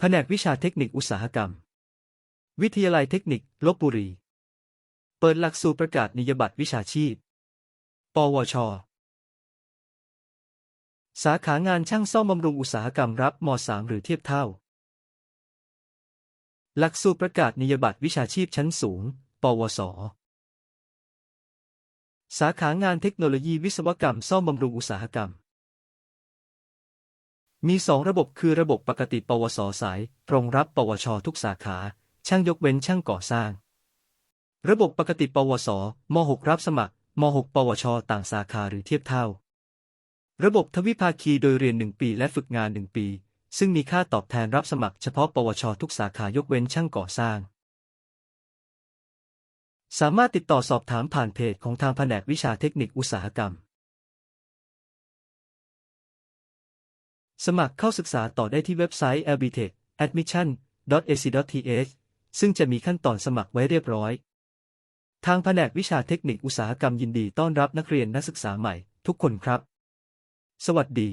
แผนกวิชาเทคนิคอุตสาหกรรม วิทยาลัยเทคนิคลบบุรี เปิดหลักสูตรประกาศนียบัตรวิชาชีพ ปวช สาขางานช่างซ่อมบำรุงอุตสาหกรรมรับม .3 หรือเทียบเท่า หลักสูตรประกาศนียบัตรวิชาชีพชั้นสูง ปวส สาขางานเทคโนโลยีวิศวกรรมซ่อมบำรุงอุตสาหกรรม มีสองระบบคือระบบปกติปวสสายตรงรับปวช ทุกสาขา ช่างยกเว้นช่างก่อสร้าง ระบบปกติปวสม .6 รับสมัครม .6 ปวช ต่างสาขาหรือเทียบเท่า ระบบทวิภาคีโดยเรียน 1 ปีและฝึกงาน 1 ปี ซึ่งมีค่าตอบแทนรับสมัครเฉพาะปวช ทุกสาขายกเว้นช่างก่อสร้าง สามารถติดต่อสอบถามผ่านเพจของทางแผนกวิชาเทคนิคอุตสาหกรรม สมัครเข้าศึกษาต่อได้ที่เว็บไซต์ lbtech.admission.ac.th ซึ่งจะมีขั้นตอนสมัครไว้เรียบร้อย ทางแผนกวิชาเทคนิคอุตสาหกรรมยินดีต้อนรับนักเรียนนักศึกษาใหม่ทุกคนครับ สวัสดี